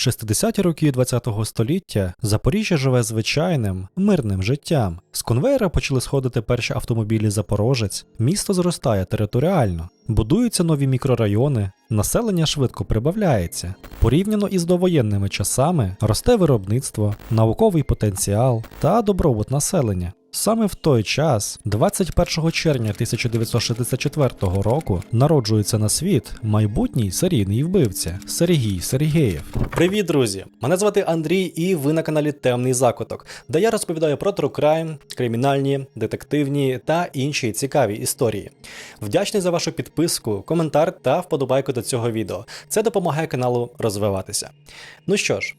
60-ті роки ХХ століття Запоріжжя живе звичайним, мирним життям. З конвейера почали сходити перші автомобілі Запорожець, місто зростає територіально, будуються нові мікрорайони, населення швидко прибавляється. Порівняно із довоєнними часами росте виробництво, науковий потенціал та добробут населення. Саме в той час, 21 червня 1964 року, народжується на світ майбутній серійний вбивця Сергій Сергєєв. Привіт, друзі! Мене звати Андрій, і ви на каналі Темний Закуток, де я розповідаю про crime, кримінальні, детективні та інші цікаві історії. Вдячний за вашу підписку, коментар та вподобайку до цього відео. Це допомагає каналу розвиватися. Ну що ж.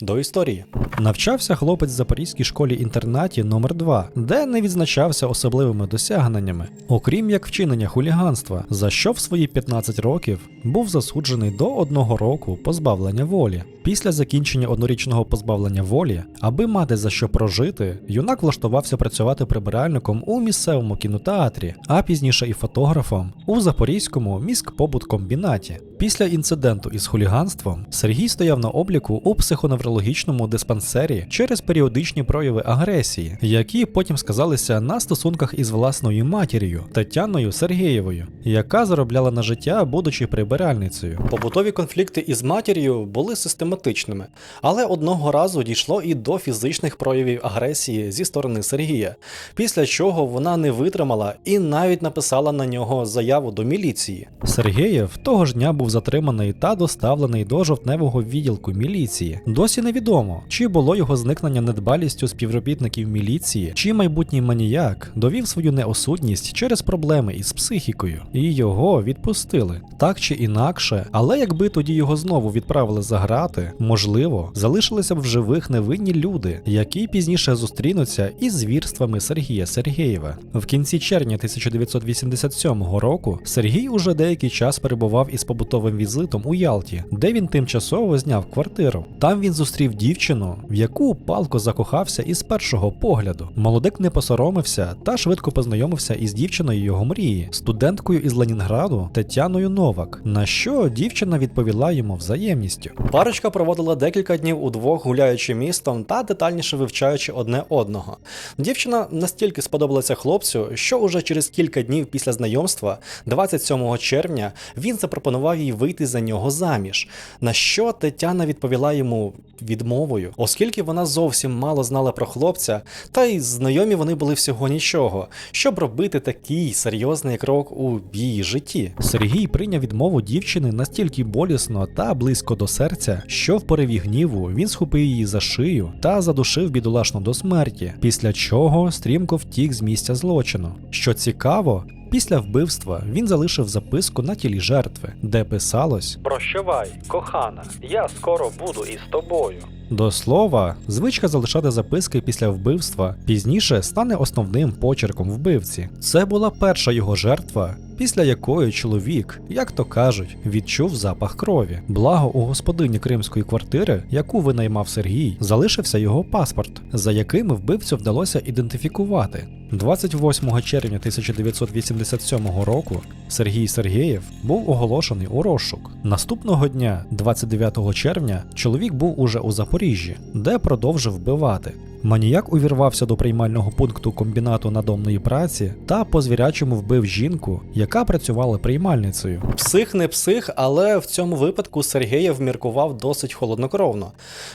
До історії навчався хлопець в запорізькій школі-інтернаті номер 2 де не відзначався особливими досягненнями, окрім як вчинення хуліганства, за що в свої 15 років був засуджений до одного року позбавлення волі. Після закінчення однорічного позбавлення волі, аби мати за що прожити, юнак влаштувався працювати прибиральником у місцевому кінотеатрі, а пізніше і фотографом у Запорізькому міськпобуткомбінаті. Після інциденту із хуліганством Сергій стояв на обліку у психоневрологічному диспансері через періодичні прояви агресії, які потім сказалися на стосунках із власною матір'ю Тетяною Сергієвою, яка заробляла на життя, будучи прибиральницею. Побутові конфлікти із матір'ю були систематичними, але одного разу дійшло і до фізичних проявів агресії зі сторони Сергія, після чого вона не витримала і навіть написала на нього заяву до міліції. Сергієв того ж дня був затриманий та доставлений до жовтневого відділку міліції. Досі невідомо, чи було його зникнення недбалістю співробітників міліції, чи майбутній маніяк довів свою неосудність через проблеми із психікою, і його відпустили. Так чи інакше, але якби тоді його знову відправили за грати, можливо, залишилися б в живих невинні люди, які пізніше зустрінуться із звірствами Сергія Сергєєва. В кінці червня 1987 року Сергій уже деякий час перебував із побутовим візитом у Ялті, де він тимчасово зняв квартиру. Там він зустрів дівчину, в яку палко закохався із першого погляду. Молодик не посоромився та швидко познайомився із дівчиною його мрії, студенткою із Ленінграду Тетяною Новак. На що дівчина відповіла йому взаємністю. Парочка проводила декілька днів удвох, гуляючи містом та детальніше вивчаючи одне одного. Дівчина настільки сподобалася хлопцю, що уже через кілька днів після знайомства, 27 червня, він запропонував їй вийти за нього заміж. На що Тетяна відповіла йому відмовою, оскільки вона зовсім мало знала про хлопця, та й знайомі вони були всього нічого, щоб робити такий серйозний крок у її житті. Сергій прийняв відмову дівчини настільки болісно та близько до серця, що в пориві гніву він схопив її за шию та задушив бідолашну до смерті, після чого стрімко втік з місця злочину. Що цікаво, Після вбивства він залишив записку на тілі жертви, де писалось Прощавай, кохана, я скоро буду із тобою. До слова, звичка залишати записки після вбивства пізніше стане основним почерком вбивці. Це була перша його жертва, після якої чоловік, як то кажуть, відчув запах крові. Благо у господині кримської квартири, яку винаймав Сергій, залишився його паспорт, за яким вбивцю вдалося ідентифікувати. 28 червня 1987 року Сергій Сергєєв був оголошений у розшук. Наступного дня, 29 червня, чоловік був уже у Запоріжжі, де продовжив вбивати. Маніяк увірвався до приймального пункту комбінату надомної праці та по звірячому вбив жінку, яка працювала приймальницею. Псих не псих, але в цьому випадку Сергєєв міркував досить холоднокровно.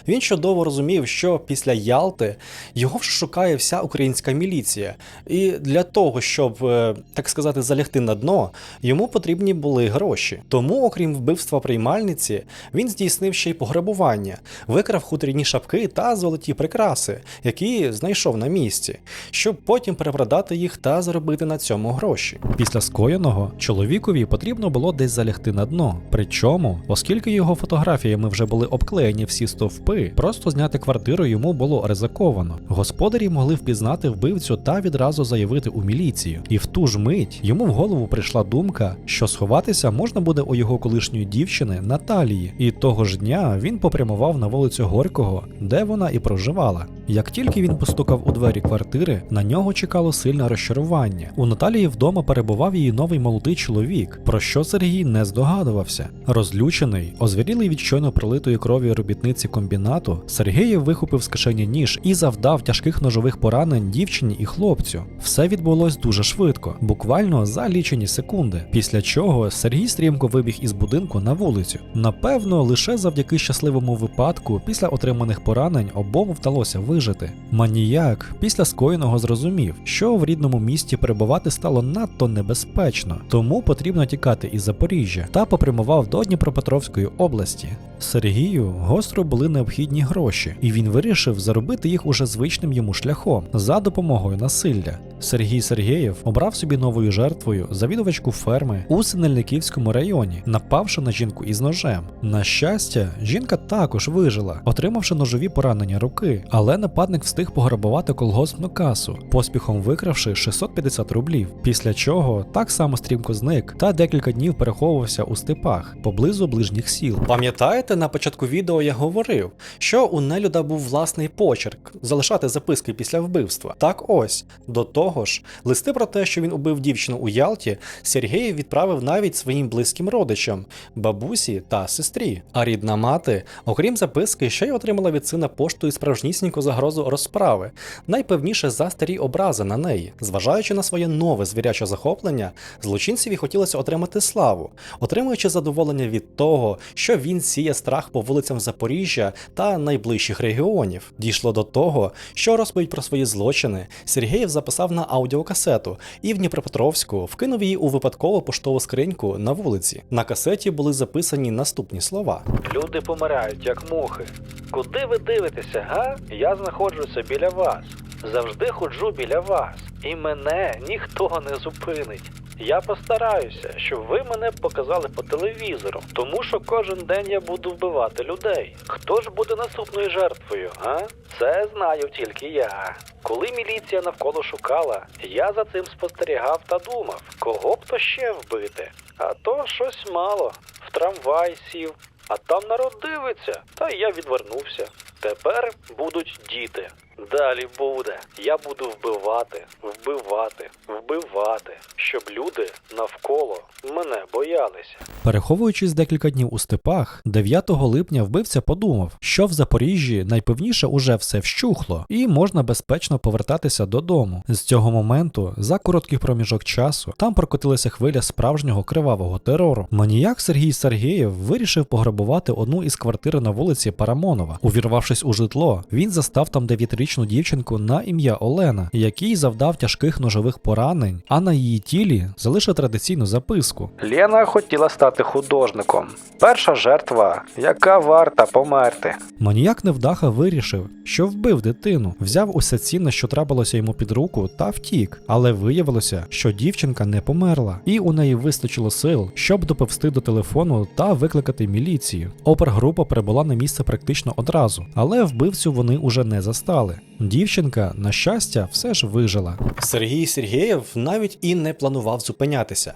Він чудово розумів, що після Ялти його вже шукає вся українська міліція, і для того, щоб е, так сказати, залягти на дно, йому потрібні були гроші. Тому, окрім вбивства приймальниці, він здійснив ще й пограбування, викрав хутряні шапки та золоті прикраси, які знайшов на місці, щоб потім перепродати їх та заробити на цьому гроші. Після скоєного чоловікові потрібно було десь залягти на дно. Причому, оскільки його фотографіями вже були обклеєні всі стовпи, просто зняти квартиру йому було ризиковано. Господарі могли впізнати вбивцю та відразу заявити у міліцію. І в ту ж мить йому в голову прийшла думка, що сховатися можна буде у його колишньої дівчини Наталії. І того ж дня він попрямував на вулицю Горького, де вона і проживала. Як тільки він постукав у двері квартири, на нього чекало сильне розчарування. У Наталії вдома перебував її новий молодий чоловік, про що Сергій не здогадувався. Розлючений, озвірілий від щойно пролитої крові робітниці комбінату, Сергієв вихопив з кишені ніж і завдав тяжких ножових поранень дівчині і хлопцю. Все відбулось дуже швидко, буквально за лічені секунди. Після чого Сергій стрімко вибіг із будинку на вулицю. Напевно, лише завдяки щасливому випадку, після отриманих поранень обом вдалося вижити. Маніяк після скоєного зрозумів, що в рідному місті перебувати стало надто небезпечно, тому потрібно тікати із Запоріжжя та попрямував до Дніпропетровської області. Сергію гостро були необхідні гроші, і він вирішив заробити їх уже звичним йому шляхом за допомогою насилля. Сергій Сергєєв обрав собі новою жертвою завідувачку ферми у Синельниківському районі, напавши на жінку із ножем. На щастя, жінка також вижила, отримавши ножові поранення руки, але нападник встиг пограбувати колгоспну касу, поспіхом викравши 650 рублів. Після чого так само стрімко зник та декілька днів переховувався у степах поблизу ближніх сіл. Пам'ятаєте, на початку відео я говорив, що у нелюда був власний почерк залишати записки після вбивства. Так ось до того ж, листи про те, що він убив дівчину у Ялті, Сергій відправив навіть своїм близьким родичам, бабусі та сестрі. А рідна мати, окрім записки, ще й отримала від сина поштою справжнісіньку загрозу розправи, найпевніше за старі образи на неї. Зважаючи на своє нове звіряче захоплення, злочинцеві хотілося отримати славу, отримуючи задоволення від того, що він сіє страх по вулицям Запоріжжя та найближчих регіонів. Дійшло до того, що розповідь про свої злочини Сергієв записав на аудіокасету і в Дніпропетровську вкинув її у випадкову поштову скриньку на вулиці. На касеті були записані наступні слова. Люди помирають, як мухи. Куди ви дивитеся, га? Я знаходжуся біля вас. Завжди ходжу біля вас. І мене ніхто не зупинить. Я постараюся, щоб ви мене показали по телевізору, тому що кожен день я буду вбивати людей. Хто ж буде наступною жертвою, га? Це знаю тільки я. Коли міліція навколо шукала, я за цим спостерігав та думав, кого б то ще вбити. А то щось мало. В трамвай сів, а там народ дивиться, та я відвернувся. Тепер будуть діти. Далі буде. Я буду вбивати, вбивати, вбивати, щоб люди навколо мене боялися. Переховуючись декілька днів у степах, 9 липня вбивця подумав, що в Запоріжжі найпевніше уже все вщухло, і можна безпечно повертатися додому. З цього моменту, за короткий проміжок часу, там прокотилася хвиля справжнього кривавого терору. Маніяк Сергій Сергєєв вирішив пограбувати одну із квартир на вулиці Парамонова. Увірвавшись у житло, він застав там 9-річну дівчинку на ім'я Олена, який завдав тяжких ножових поранень, а на її тілі залишив традиційну записку. Лена хотіла стати художником. Перша жертва, яка варта померти. Маніяк невдаха вирішив, що вбив дитину, взяв усе цінне, що трапилося йому під руку, та втік. Але виявилося, що дівчинка не померла, і у неї вистачило сил, щоб доповсти до телефону та викликати міліцію. Опергрупа прибула на місце практично одразу, але вбивцю вони уже не застали. Дівчинка, на щастя, все ж вижила. Сергій Сергєєв навіть і не планував зупинятися.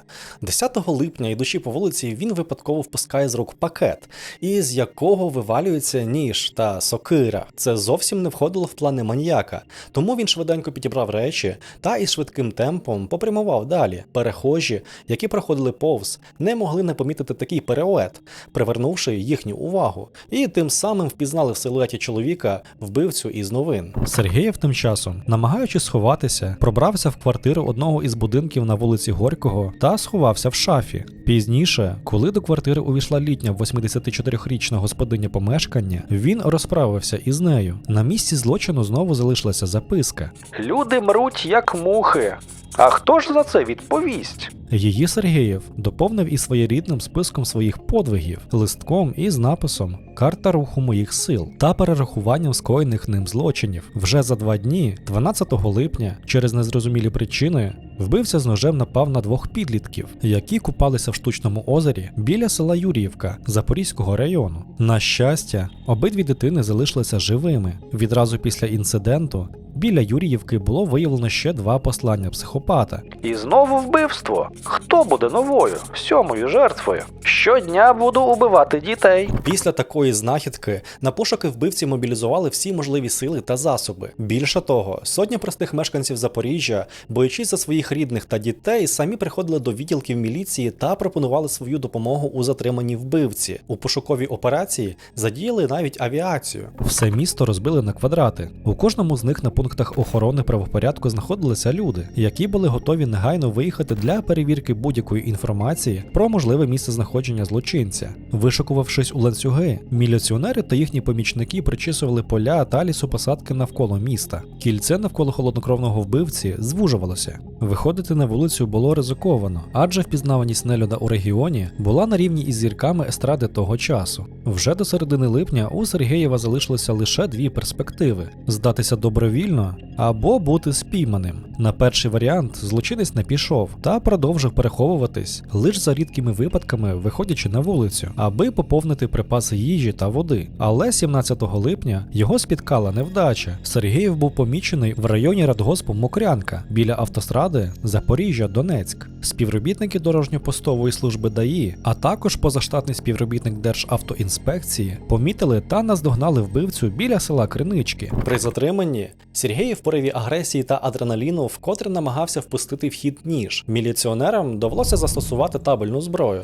10 липня, йдучи по вулиці, він випадково впускає з рук пакет, із якого вивалюється ніж та сокира. Це зовсім не входило в плани маніяка, тому він швиденько підібрав речі та із швидким темпом попрямував далі. Перехожі, які проходили повз, не могли не помітити такий переоет, привернувши їхню увагу, і тим самим впізнали в силуеті чоловіка вбивцю із новин. Сергієв тим часом, намагаючись сховатися, пробрався в квартиру одного із будинків на вулиці Горького та сховався в шафі. Пізніше, коли до квартири увійшла літня 84-річна господиня помешкання, він розправився із нею. На місці злочину знову залишилася записка. Люди мруть, як мухи. А хто ж за це відповість? Її Сергієв доповнив і своєрідним списком своїх подвигів, листком із написом Карта руху моїх сил та перерахуванням скоєних ним злочинів. Вже за два дні, 12 липня, через незрозумілі причини, вбивця з ножем напав на двох підлітків, які купалися в штучному озері біля села Юріївка Запорізького району. На щастя, обидві дитини залишилися живими. Відразу після інциденту біля Юріївки було виявлено ще два послання психопата. І знову вбивство. Хто буде новою, сьомою жертвою? Щодня буду убивати дітей. Після такої знахідки на пошуки вбивці мобілізували всі можливі сили та засоби. Більше того, сотні простих мешканців Запоріжжя, боючись за своїх рідних та дітей, самі приходили до відділків міліції та пропонували свою допомогу у затриманні вбивці. У пошуковій операції задіяли навіть авіацію. Все місто розбили на квадрати. У кожному з них на пунктах охорони правопорядку знаходилися люди, які були готові негайно виїхати для перевірки будь-якої інформації про можливе місце знаходження злочинця. Вишикувавшись у ланцюги, міліціонери та їхні помічники причісували поля та лісопосадки навколо міста. Кільце навколо холоднокровного вбивці звужувалося. Виходити на вулицю було ризиковано, адже впізнаваність нелюда у регіоні була на рівні із зірками естради того часу. Вже до середини липня у Сергієва залишилося лише дві перспективи: здатися добровільно або бути спійманим. На перший варіант злочинець не пішов та продовжив переховуватись лише за рідкими випадками, виходячи на вулицю, аби поповнити припаси їжі та води. Але 17 липня його спіткала невдача. Сергіїв був помічений в районі радгоспу Мокрянка біля автостради Запоріжжя Донецьк. Співробітники дорожньо-постової служби ДАІ, а також позаштатний співробітник Державтоінспекції помітили та наздогнали вбивцю біля села Кринички. При затриманні Сергій в пориві агресії та адреналіну вкотре намагався впустити в хід ніж. Міліціонерам довелося застосувати табельну зброю.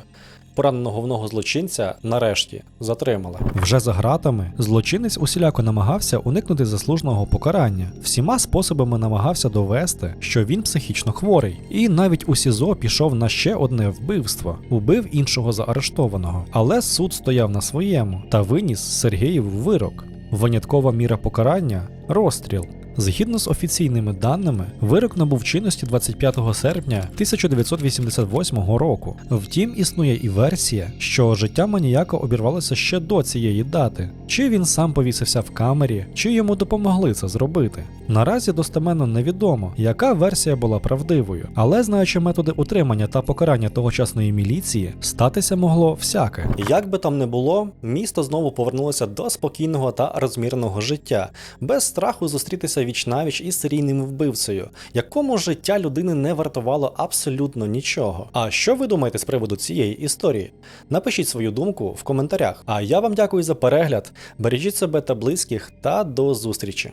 Пораненого головного злочинця нарешті затримали. Вже за ґратами злочинець усіляко намагався уникнути заслуженого покарання. Всіма способами намагався довести, що він психічно хворий, і навіть у СІЗО пішов на ще одне вбивство, убив іншого заарештованого. Але суд стояв на своєму та виніс Сергієву вирок. Виняткова міра покарання розстріл. Згідно з офіційними даними, вирок набув чинності 25 серпня 1988 року. Втім, існує і версія, що життя маніяка обірвалося ще до цієї дати. Чи він сам повісився в камері, чи йому допомогли це зробити. Наразі достеменно невідомо, яка версія була правдивою, але знаючи методи утримання та покарання тогочасної міліції, статися могло всяке. Як би там не було, місто знову повернулося до спокійного та розмірного життя, без страху зустрітися вічнавіч із серійним вбивцею, якому життя людини не вартувало абсолютно нічого. А що ви думаєте з приводу цієї історії? Напишіть свою думку в коментарях. А я вам дякую за перегляд. Бережіть себе та близьких та до зустрічі.